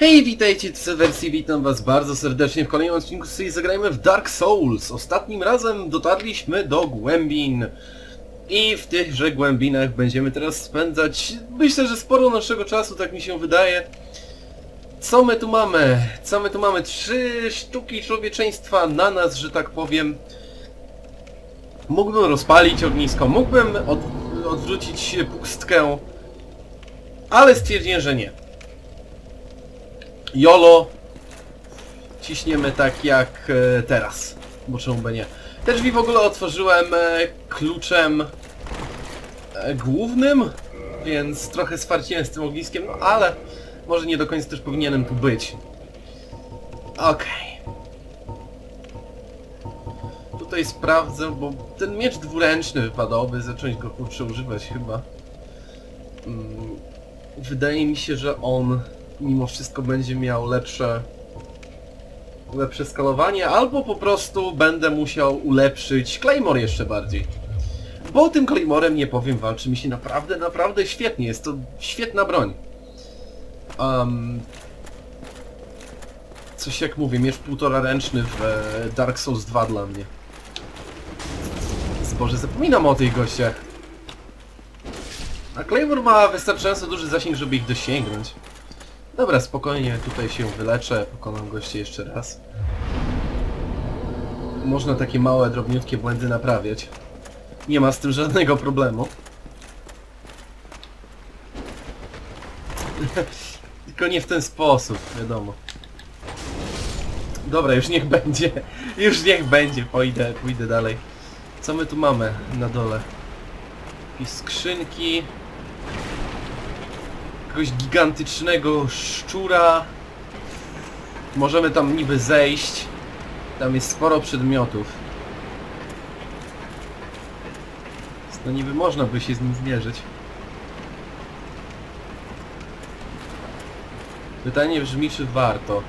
Hej, witajcie, to wersji, witam was bardzo serdecznie w kolejnym odcinku z serii Zagrajmy w Dark Souls. Ostatnim razem dotarliśmy do głębin. I w tychże głębinach będziemy teraz spędzać, myślę, że sporo naszego czasu, tak mi się wydaje. Co my tu mamy? Co my tu mamy? Trzy sztuki człowieczeństwa na nas, że tak powiem. Mógłbym rozpalić ognisko, mógłbym od, odwrócić pustkę, ale stwierdziłem, że nie. YOLO ciśniemy tak jak e, teraz, bo czemu by nie. Te drzwi w ogóle otworzyłem e, kluczem e, głównym, więc trochę swarciłem z tym ogniskiem, no ale może nie do końca też powinienem tu być. Okej. Tutaj sprawdzę, bo ten miecz dwuręczny wypadowy, zacząć go kurczę używać chyba. Mm, Wydaje mi się, że on mimo wszystko będzie miał lepsze lepsze skalowanie, albo po prostu będę musiał ulepszyć Claymore jeszcze bardziej. Bo tym Claymorem, nie powiem, walczy mi się naprawdę, naprawdę świetnie. Jest to świetna broń. Um, coś jak mówię, miecz półtora ręczny w e, Dark Souls 2 dla mnie. Boże, zapominam o tych gościach. A Claymore ma wystarczająco duży zasięg, żeby ich dosięgnąć. Dobra, spokojnie, tutaj się wyleczę, pokonam goście jeszcze raz. Można takie małe, drobniutkie błędy naprawiać. Nie ma z tym żadnego problemu. Tylko nie w ten sposób, wiadomo. Dobra, już niech będzie. Już niech będzie, pójdę, pójdę dalej. Co my tu mamy na dole? Jakieś skrzynki jakiegoś gigantycznego szczura. Możemy tam niby zejść. Tam jest sporo przedmiotów. No niby można by się z nim zmierzyć. Pytanie brzmi, czy warto.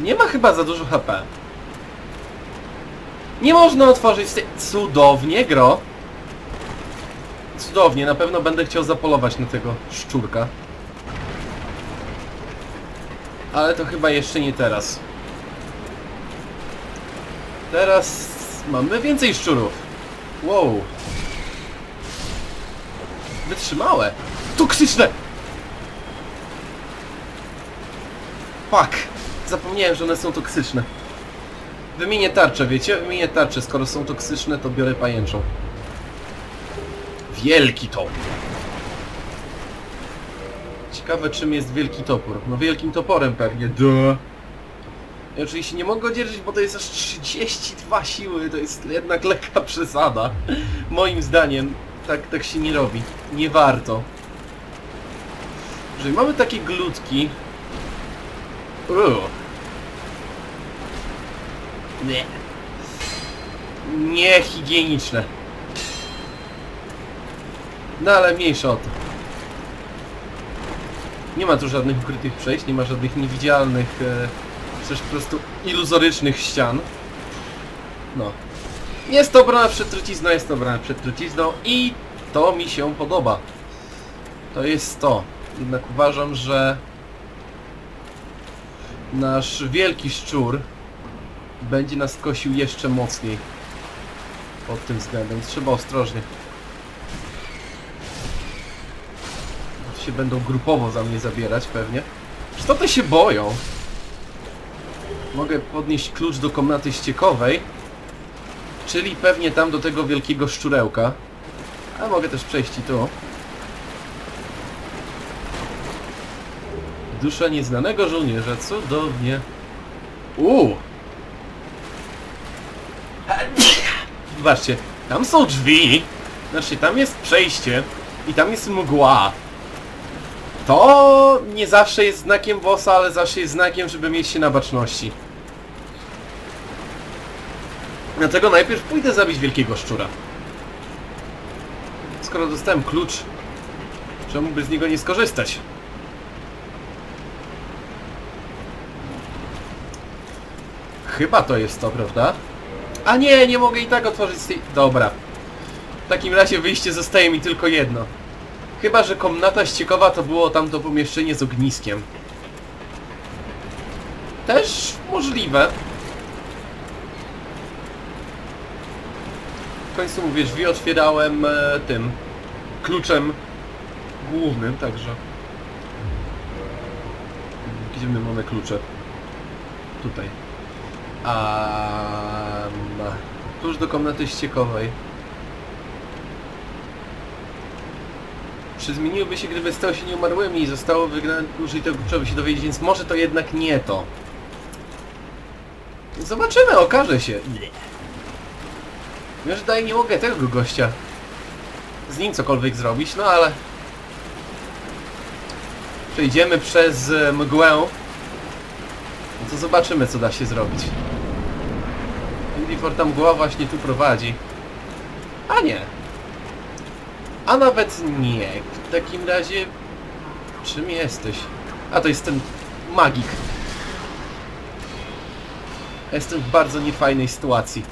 Nie ma chyba za dużo HP. Nie można otworzyć. Cudownie, gro. Cudownie, na pewno będę chciał zapolować na tego szczurka. Ale to chyba jeszcze nie teraz. Teraz mamy więcej szczurów. Wow. Wytrzymałe. Toksyczne! Fuck. Zapomniałem, że one są toksyczne. Wymienię tarczę, wiecie? Wymienię tarczę. Skoro są toksyczne, to biorę pajęczą. Wielki topór. Ciekawe czym jest wielki topór. No wielkim toporem pewnie, duh. I oczywiście nie mogę go dzierżyć, bo to jest aż 32 siły, to jest jednak lekka przesada. Moim zdaniem tak, tak się nie robi. Nie warto. Jeżeli mamy takie glutki... Uuu. Nie. Niehigieniczne. No ale mniejsza o to. Nie ma tu żadnych ukrytych przejść, nie ma żadnych niewidzialnych, e, przecież po prostu iluzorycznych ścian. No. Jest to obrona przed trucizną, jest to obrona przed trucizną i to mi się podoba. To jest to. Jednak uważam, że nasz wielki szczur będzie nas kosił jeszcze mocniej pod tym względem. Trzeba ostrożnie. Się będą grupowo za mnie zabierać pewnie. Co te się boją? Mogę podnieść klucz do komnaty ściekowej. Czyli pewnie tam do tego wielkiego szczurełka. A mogę też przejść i tu. Dusza nieznanego żołnierza, cudownie. Uuu! Zobaczcie, tam są drzwi. Znaczy, tam jest przejście. I tam jest mgła. To nie zawsze jest znakiem bossa, ale zawsze jest znakiem, żeby mieć się na baczności. Dlatego najpierw pójdę zabić wielkiego szczura. Skoro dostałem klucz, czemu by z niego nie skorzystać? Chyba to jest to, prawda? A nie, nie mogę i tak otworzyć z tej... Dobra. W takim razie wyjście zostaje mi tylko jedno. Chyba, że komnata ściekowa to było tamto pomieszczenie z ogniskiem. Też możliwe. W końcu mówię, drzwi otwierałem e, tym kluczem głównym, także. Gdzie my mamy klucze? Tutaj. A klucz do komnaty ściekowej. Czy zmieniłyby się, gdyby stały się nieumarłymi i zostało wygrane użyj tego by się dowiedzieć, więc może to jednak nie to. Zobaczymy, okaże się. Wiesz, daj, nie mogę tego gościa z nim cokolwiek zrobić, no ale... Przejdziemy przez e, mgłę. No to zobaczymy, co da się zrobić. Indifor ta mgła właśnie tu prowadzi. A nie. A nawet nie. W takim razie... Czym jesteś? A to jest ten magik. Jestem w bardzo niefajnej sytuacji.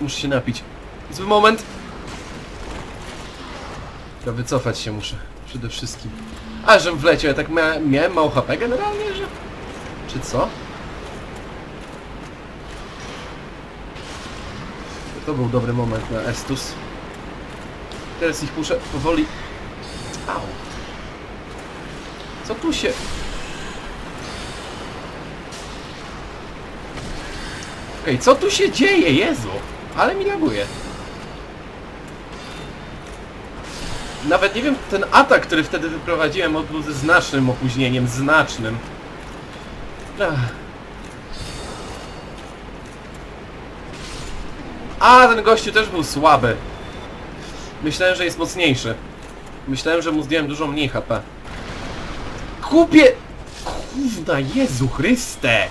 Muszę się napić. Zły moment. Ja wycofać się muszę. Przede wszystkim. A, żem wleciał. Ja tak mia miałem mało HP generalnie, że... Czy co? To był dobry moment na Estus. Teraz ich muszę powoli... Au. Co tu się... Okej, co tu się dzieje? Jezu! Ale mi laguje. Nawet nie wiem, ten atak, który wtedy wyprowadziłem, odbył ze znacznym opóźnieniem, znacznym. Ach. A, ten gościu też był słaby. Myślałem, że jest mocniejszy. Myślałem, że mu zdjąłem dużo mniej HP. Kupie... Kurna, Jezu Chryste!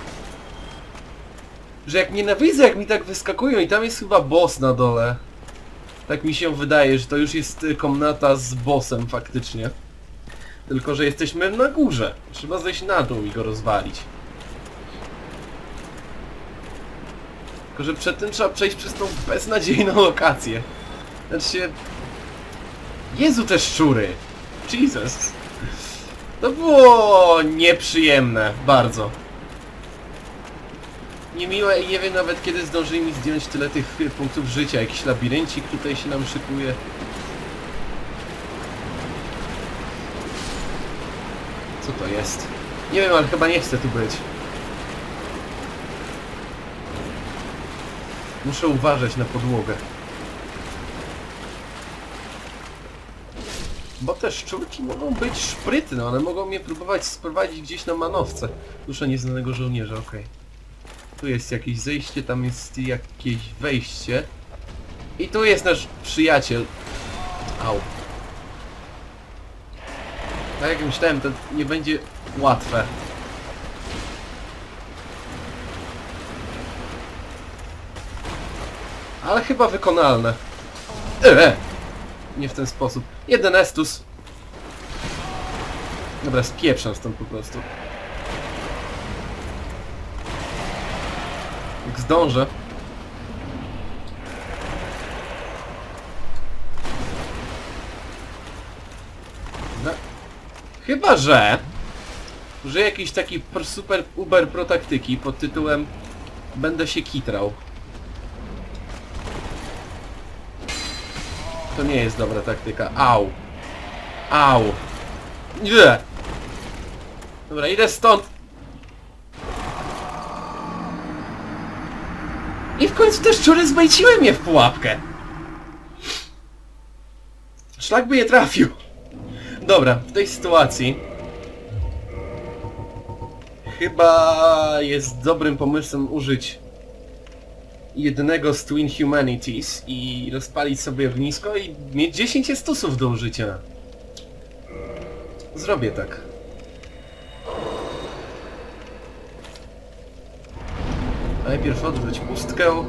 Że jak nienawidzę, jak mi tak wyskakują i tam jest chyba boss na dole. Tak mi się wydaje, że to już jest komnata z bossem faktycznie. Tylko, że jesteśmy na górze. Trzeba zejść na dół i go rozwalić. Tylko, że przed tym trzeba przejść przez tą beznadziejną lokację. Znaczy się... Jezu te szczury! Jesus! To było nieprzyjemne, bardzo. Niemiłe i nie wiem nawet kiedy zdążyli mi zdjąć tyle tych punktów życia. Jakiś labiryncik tutaj się nam szykuje. Co to jest? Nie wiem, ale chyba nie chcę tu być. Muszę uważać na podłogę. Bo te szczurki mogą być szprytne, one mogą mnie próbować sprowadzić gdzieś na manowce. Dusza nieznanego żołnierza, okej. Tu jest jakieś zejście, tam jest jakieś wejście. I tu jest nasz przyjaciel. Au. Tak jak myślałem, to nie będzie łatwe. Ale chyba wykonalne. Eee! Nie w ten sposób. Jeden Estus. Dobra, spieprzam stąd po prostu. Jak zdążę. No. Chyba, że... Że jakiś taki super uber pro taktyki pod tytułem Będę się kitrał. To nie jest dobra taktyka. Au. Au. Nie. Dobra, idę stąd. I w końcu te szczury zmęciły mnie w pułapkę. Szlak by je trafił. Dobra, w tej sytuacji chyba jest dobrym pomysłem użyć jednego z Twin Humanities i rozpalić sobie ognisko i mieć 10 estusów do użycia. Zrobię tak. Najpierw odwróć pustkę.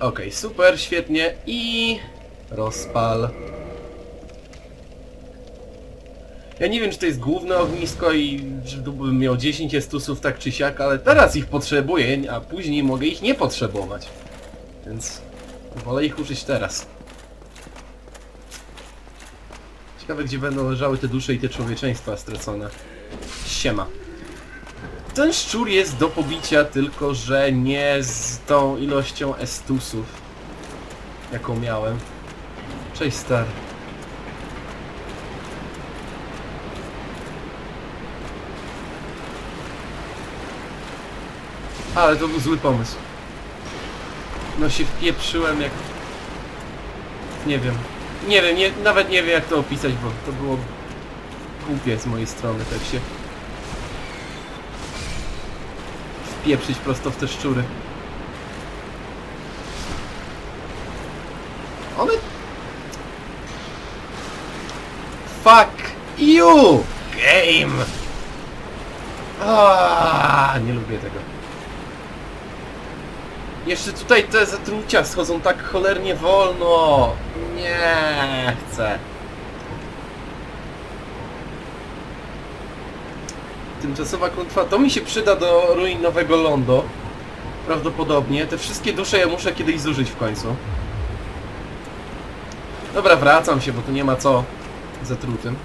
Okej, super, świetnie i rozpal. Ja nie wiem, czy to jest główne ognisko i że tu bym miał 10 estusów tak czy siak, ale teraz ich potrzebuję, a później mogę ich nie potrzebować. Więc wolę ich użyć teraz. Ciekawe, gdzie będą leżały te dusze i te człowieczeństwa stracone. Siema. Ten szczur jest do pobicia, tylko że nie z tą ilością estusów, jaką miałem. Cześć stary. Ale to był zły pomysł. No się wpieprzyłem jak... Nie wiem. Nie wiem, nie, nawet nie wiem jak to opisać, bo to było głupie z mojej strony, tak się wpieprzyć prosto w te szczury. One... Fuck you! Game! Aaaa, nie lubię tego. Jeszcze tutaj te zatrucia schodzą tak cholernie wolno. Nie chcę. Tymczasowa klątwa, to mi się przyda do ruin nowego Londo. Prawdopodobnie. Te wszystkie dusze ja muszę kiedyś zużyć w końcu. Dobra, wracam się, bo tu nie ma co zatrutym.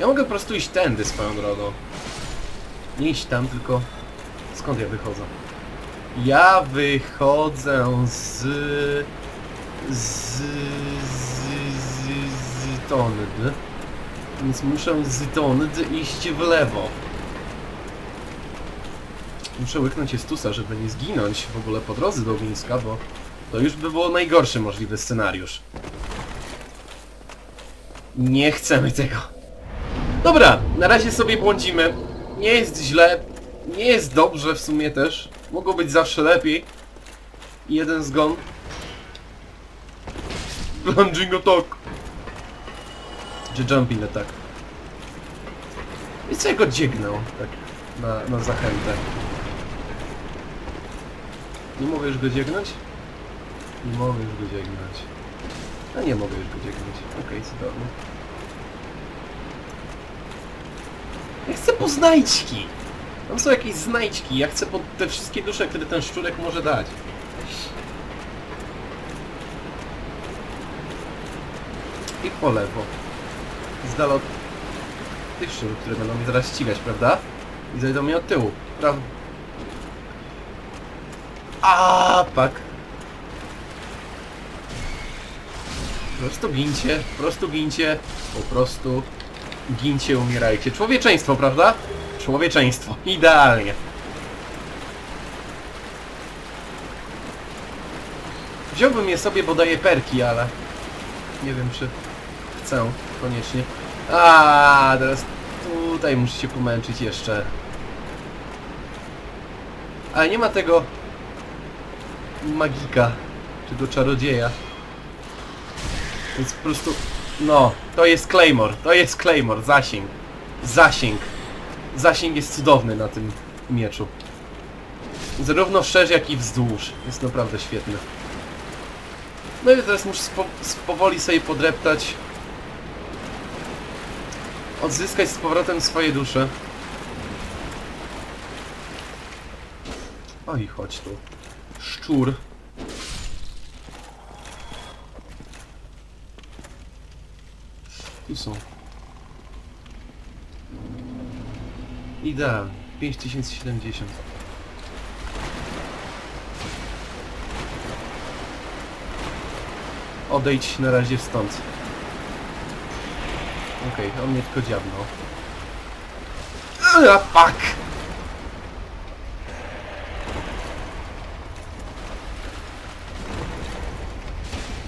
Ja mogę po prostu iść tędy swoją drogą. Nie iść tam, tylko... Skąd ja wychodzę? Ja wychodzę z... z... z... z... z Tond. Więc muszę z Tond iść w lewo. Muszę łyknąć Estusa, żeby nie zginąć w ogóle po drodze do ogniska, bo to już by było najgorszy możliwy scenariusz. Nie chcemy tego. Dobra, na razie sobie błądzimy. Nie jest źle, nie jest dobrze w sumie też. Mogło być zawsze lepiej. Jeden zgon. Plunging attack. Czy jumping attack. I co ja go dziegnął, tak na, na zachętę. Nie mogę już go dziegnąć? Nie mogę już go dziegnąć. A nie mogę już go dziegnąć. Okej, cudownie. Ja chcę po znajdźki! Tam są jakieś znajdźki, ja chcę po te wszystkie dusze, które ten szczurek może dać. I po lewo. Z dala od tych szczurów, które będą mnie zaraz ścigać, prawda? I zajdą mnie od tyłu, prawda? A pak. Po prostu gincie, po prostu gincie, po prostu gincie, umierajcie. Człowieczeństwo, prawda? Człowieczeństwo. Idealnie. Wziąłbym je sobie, bo daje perki, ale nie wiem, czy chcę koniecznie. A teraz tutaj muszę się pomęczyć jeszcze. Ale nie ma tego magika, tego czarodzieja. Więc po prostu, no, to jest Claymore, to jest Claymore, zasięg. Zasięg. Zasięg jest cudowny na tym mieczu. Zarówno wszerz, jak i wzdłuż. Jest naprawdę świetny. No i teraz muszę spo, powoli sobie podreptać. Odzyskać z powrotem swoje dusze. Oj, chodź tu. Szczur. Tu są. Idealnie. 5070. Odejdź na razie stąd. Okej, on mnie tylko dziabnął. A fuck!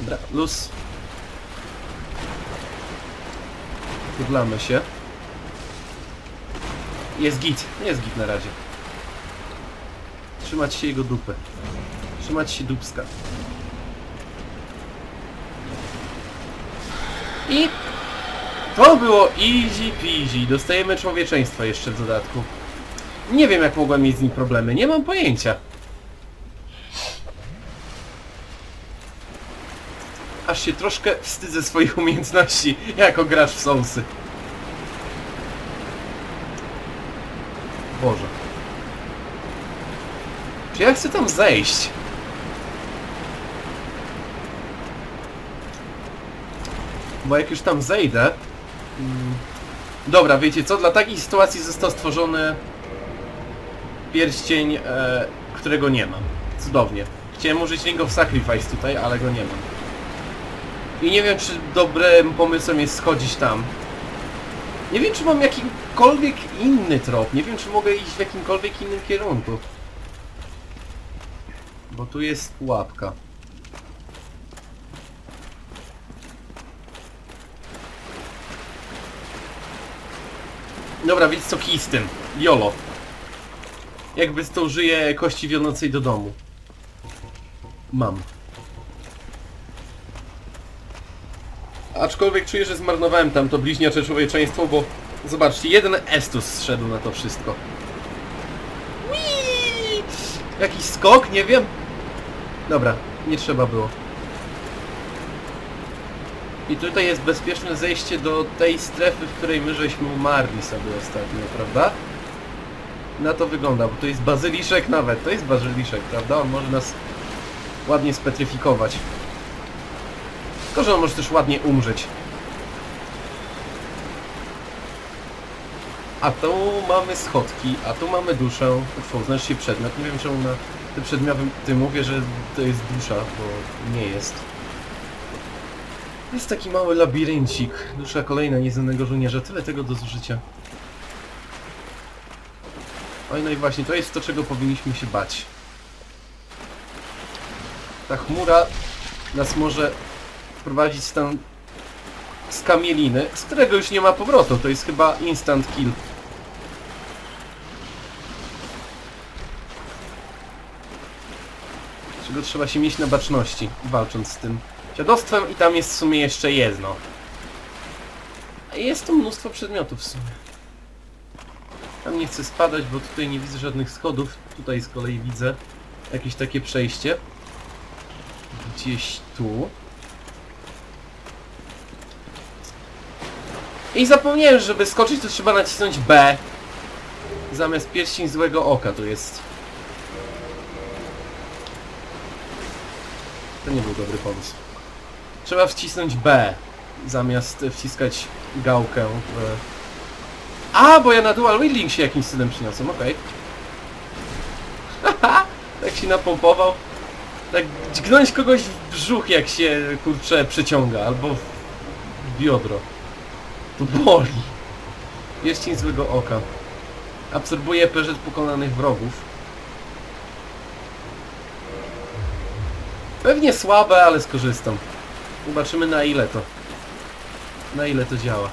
Dobra, luz. Turlamy się. Jest git, jest git na razie. Trzymać się jego dupy. Trzymać się dupska. I to było easy peasy. Dostajemy człowieczeństwo jeszcze w dodatku. Nie wiem jak mogłem mieć z nim problemy, nie mam pojęcia. Aż się troszkę wstydzę swoich umiejętności jako gracz w Soulsy. Boże. Czy ja chcę tam zejść? Bo jak już tam zejdę... mm, Dobra, wiecie co? Dla takiej sytuacji został stworzony pierścień, e, którego nie mam. Cudownie. Chciałem użyć Ring of Sacrifice tutaj, ale go nie mam. I nie wiem, czy dobrym pomysłem jest schodzić tam. Nie wiem, czy mam jakikolwiek inny trop. Nie wiem, czy mogę iść w jakimkolwiek innym kierunku. Bo tu jest pułapka. Dobra, więc co kij z tym? Jolo. Jakby to użyję kości wiodącej do domu. Mam. Aczkolwiek czuję, że zmarnowałem tam to bliźniacze człowieczeństwo, bo zobaczcie, jeden Estus zszedł na to wszystko. Whee! Jakiś skok? Nie wiem. Dobra, nie trzeba było. I tutaj jest bezpieczne zejście do tej strefy, w której my żeśmy umarli sobie ostatnio, prawda? Na to wygląda, bo to jest bazyliszek nawet, to jest bazyliszek, prawda? On może nas ładnie spetryfikować. Tylko, że on może też ładnie umrzeć. A tu mamy schodki, a tu mamy duszę. Fu, znaczy się przedmiot. Nie wiem czemu na tym przedmioty mówię, że to jest dusza, bo nie jest. Jest taki mały labiryncik. Dusza kolejna nieznanego żołnierza. Tyle tego do zużycia. Oj, no i właśnie, to jest to, czego powinniśmy się bać. Ta chmura nas może wprowadzić w stan skamieliny, z którego już nie ma powrotu. To jest chyba instant kill. Czego trzeba się mieć na baczności, walcząc z tym dziadostwem i tam jest w sumie jeszcze jedno. Jest tu mnóstwo przedmiotów w sumie. Tam nie chcę spadać, bo tutaj nie widzę żadnych schodów. Tutaj z kolei widzę jakieś takie przejście. Gdzieś tu. I zapomniałem, że żeby skoczyć to trzeba nacisnąć B. Zamiast pierścień złego oka to jest. To nie był dobry pomysł. Trzeba wcisnąć B. Zamiast wciskać gałkę w... A, bo ja na dual wielding się jakimś cudem przyniosłem, okej. Haha, tak się napompował. Tak dźgnąć kogoś w brzuch jak się, kurczę, przeciąga, albo w biodro. To boli. Pierścień złego oka. Absorbuje perzet pokonanych wrogów. Pewnie słabe, ale skorzystam. Zobaczymy na ile to. Na ile to działa.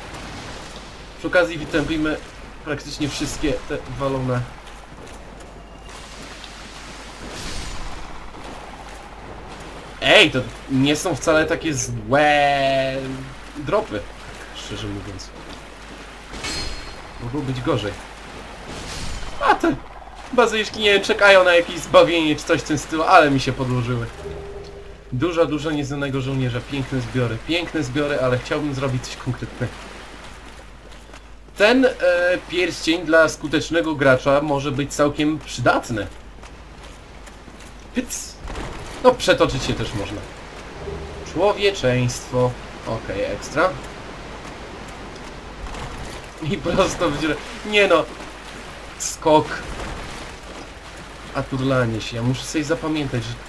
Przy okazji wytępimy praktycznie wszystkie te walone. Ej, to nie są wcale takie złe dropy, szczerze mówiąc. Mogło być gorzej. A te bazyliszki nie czekają na jakieś zbawienie czy coś w tym stylu, ale mi się podłożyły. Dużo, dużo nieznanego żołnierza. Piękne zbiory. Piękne zbiory, ale chciałbym zrobić coś konkretnego. Ten e, pierścień dla skutecznego gracza może być całkiem przydatny. Pyc. No, przetoczyć się też można. Człowieczeństwo. Okej, ekstra. I prosto w. Nie no. Skok. A turlanie się. Ja muszę sobie zapamiętać, że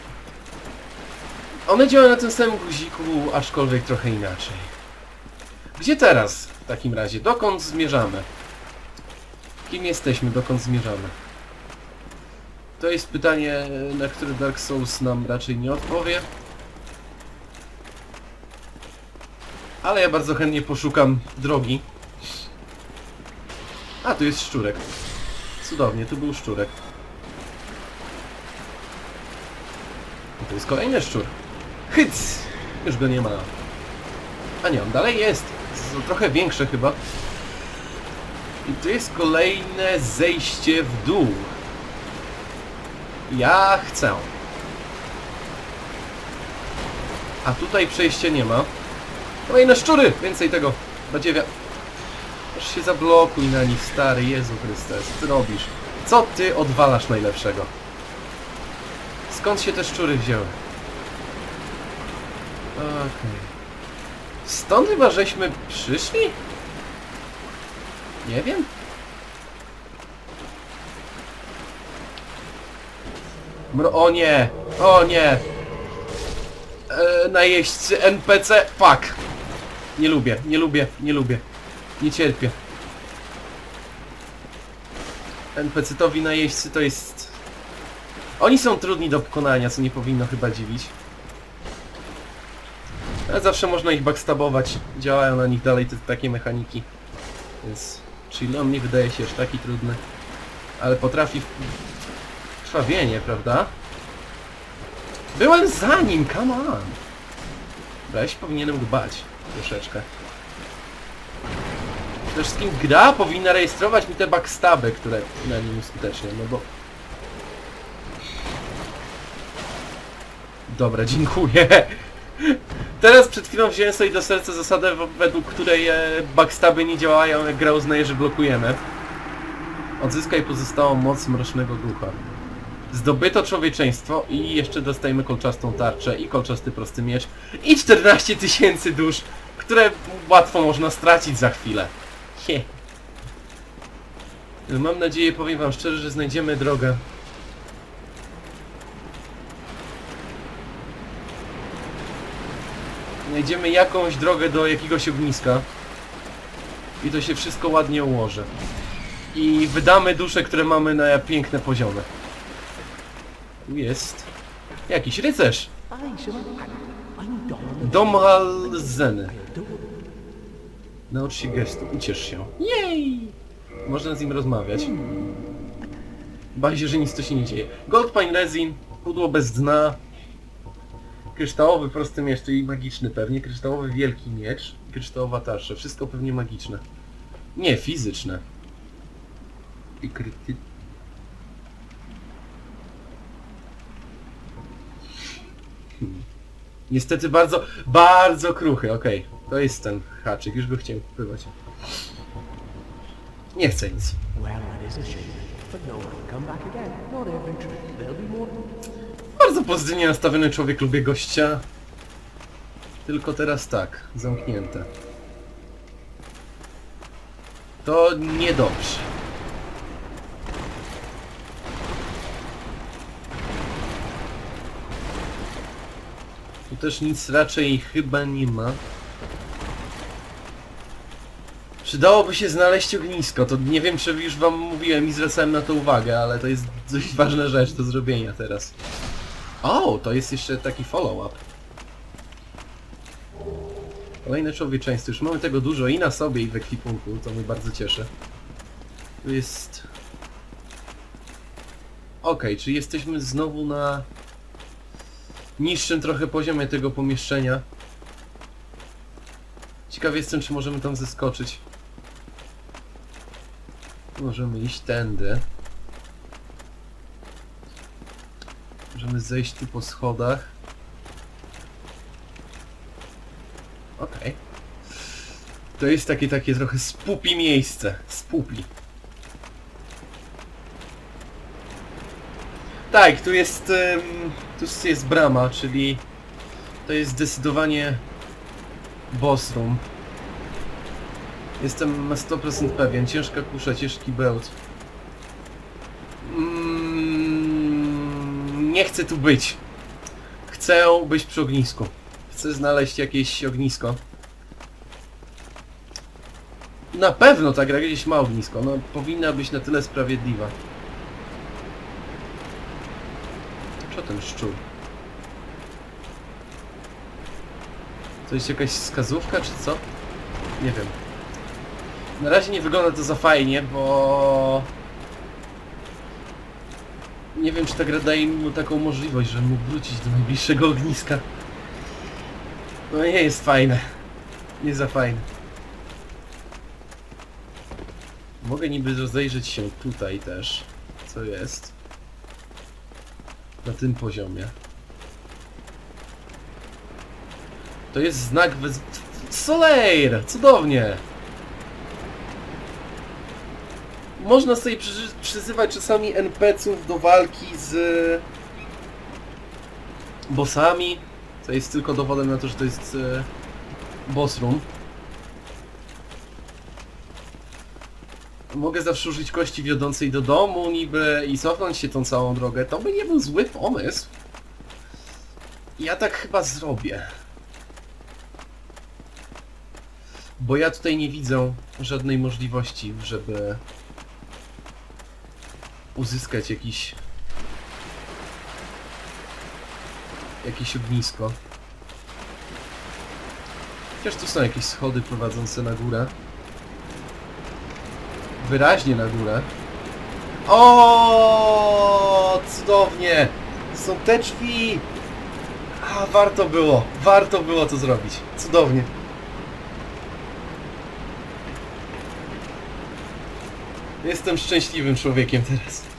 one działają na tym samym guziku, aczkolwiek trochę inaczej. Gdzie teraz w takim razie? Dokąd zmierzamy? Kim jesteśmy? Dokąd zmierzamy? To jest pytanie, na które Dark Souls nam raczej nie odpowie. Ale ja bardzo chętnie poszukam drogi. A, tu jest szczurek. Cudownie, tu był szczurek. To jest kolejny szczur. Hyc! Już go nie ma. A nie, on dalej jest. Trochę większe chyba. I tu jest kolejne zejście w dół. Ja chcę. A tutaj przejścia nie ma. Kolejne szczury! Więcej tego. Badziewia. Aż się zablokuj na nich, stary Jezu Chryste. Co ty robisz? Co ty odwalasz najlepszego? Skąd się te szczury wzięły? Okej. Stąd chyba żeśmy przyszli? Nie wiem. Mro o nie! O nie! E, najeźdźcy NPC. Fuck! Nie lubię, nie lubię, nie lubię. Nie cierpię. NPC-towi najeźdźcy to jest... Oni są trudni do pokonania, co nie powinno chyba dziwić. Ale zawsze można ich backstabować. Działają na nich dalej te, takie mechaniki. Więc... Czyli on nie wydaje się aż taki trudny. Ale potrafi... w- Krwawienie, prawda? Byłem za nim, come on! Weź, powinienem dbać. Troszeczkę. Przede wszystkim gra powinna rejestrować mi te backstaby, które na nim uskuteczniam, no bo... Dobra, dziękuję. Teraz przed chwilą wziąłem sobie do serca zasadę, według której e, backstaby nie działają, jak gra uznaje, że blokujemy. Odzyskaj pozostałą moc mrocznego ducha. Zdobyto człowieczeństwo i jeszcze dostajemy kolczastą tarczę i kolczasty prosty miecz i 14 tysięcy dusz, które łatwo można stracić za chwilę. He. Mam nadzieję, powiem wam szczerze, że znajdziemy drogę. Znajdziemy jakąś drogę do jakiegoś ogniska. I to się wszystko ładnie ułoży. I wydamy dusze, które mamy na piękne poziomy. Tu jest jakiś rycerz. Domhalzeny. Naucz się gestu, uciesz się. Jej! Można z nim rozmawiać. Baj się, że nic tu się nie dzieje. Goldpine Resin, pudło bez dna, kryształowy prosty miecz, czyli magiczny pewnie, kryształowy wielki miecz, kryształowa tarcza, wszystko pewnie magiczne. Nie, fizyczne. I kryty... Hmm. Niestety bardzo, bardzo kruchy, okej. To jest ten haczyk, już go chciałem kupywać. Nie chcę nic. Well, Bardzo pozytywnie nastawiony człowiek, lubię gościa. Tylko teraz tak, zamknięte. To niedobrze. Tu też nic raczej chyba nie ma. Przydałoby się znaleźć ognisko, to nie wiem czy już wam mówiłem i zwracałem na to uwagę, ale to jest dość ważna rzecz do zrobienia teraz. O, to jest jeszcze taki follow-up. Kolejne człowieczeństwo. Już mamy tego dużo i na sobie, i w ekwipunku, co mnie bardzo cieszy. Tu jest... Okej, czyli jesteśmy znowu na niższym trochę poziomie tego pomieszczenia. Ciekaw jestem, czy możemy tam zeskoczyć. Możemy iść tędy. Możemy zejść tu po schodach. Okej. To jest takie, takie trochę spupi miejsce. Spupi. Tak, tu jest... tu jest brama, czyli... To jest zdecydowanie... Boss room. Jestem na 100% pewien. Ciężka kusza, ciężki bełt. Nie chcę tu być. Chcę być przy ognisku. Chcę znaleźć jakieś ognisko. Na pewno ta gra gdzieś ma ognisko. No, powinna być na tyle sprawiedliwa. Co ten szczur? To jest jakaś wskazówka, czy co? Nie wiem. Na razie nie wygląda to za fajnie, bo... Nie wiem, czy ta gra daje mu taką możliwość, że mógł wrócić do najbliższego ogniska. No nie jest fajne. Nie za fajne. Mogę niby rozejrzeć się tutaj też, co jest. Na tym poziomie. To jest znak wez... Soleil! Cudownie! Można sobie przy, przyzywać czasami NPC-ów do walki z bossami, co jest tylko dowodem na to, że to jest e, boss room. Mogę zawsze użyć kości wiodącej do domu niby i cofnąć się tą całą drogę. To by nie był zły pomysł. Ja tak chyba zrobię. Bo ja tutaj nie widzę żadnej możliwości, żeby uzyskać jakiś jakieś ognisko. Chociaż tu są jakieś schody prowadzące na górę. Wyraźnie na górę. O, cudownie! Są te drzwi! A, warto było, warto było to zrobić. Cudownie. Jestem szczęśliwym człowiekiem teraz.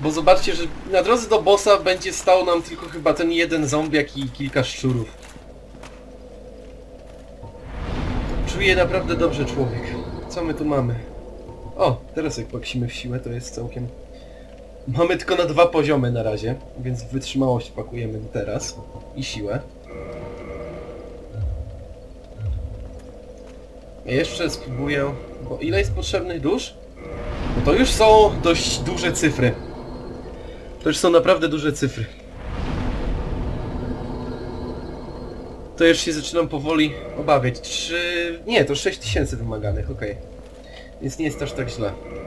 Bo zobaczcie, że na drodze do bossa będzie stał nam tylko chyba ten jeden zombiak i kilka szczurów. Czuję naprawdę dobrze człowiek. Co my tu mamy? O, teraz jak paksimy w siłę, to jest całkiem... Mamy tylko na dwa poziomy na razie, więc wytrzymałość pakujemy teraz. I siłę. Ja jeszcze spróbuję... Bo ile jest potrzebnych dusz? No to już są dość duże cyfry. To już są naprawdę duże cyfry. To już się zaczynam powoli obawiać. Trzy... Nie, to 6000 wymaganych, okej. Więc nie jest aż tak źle.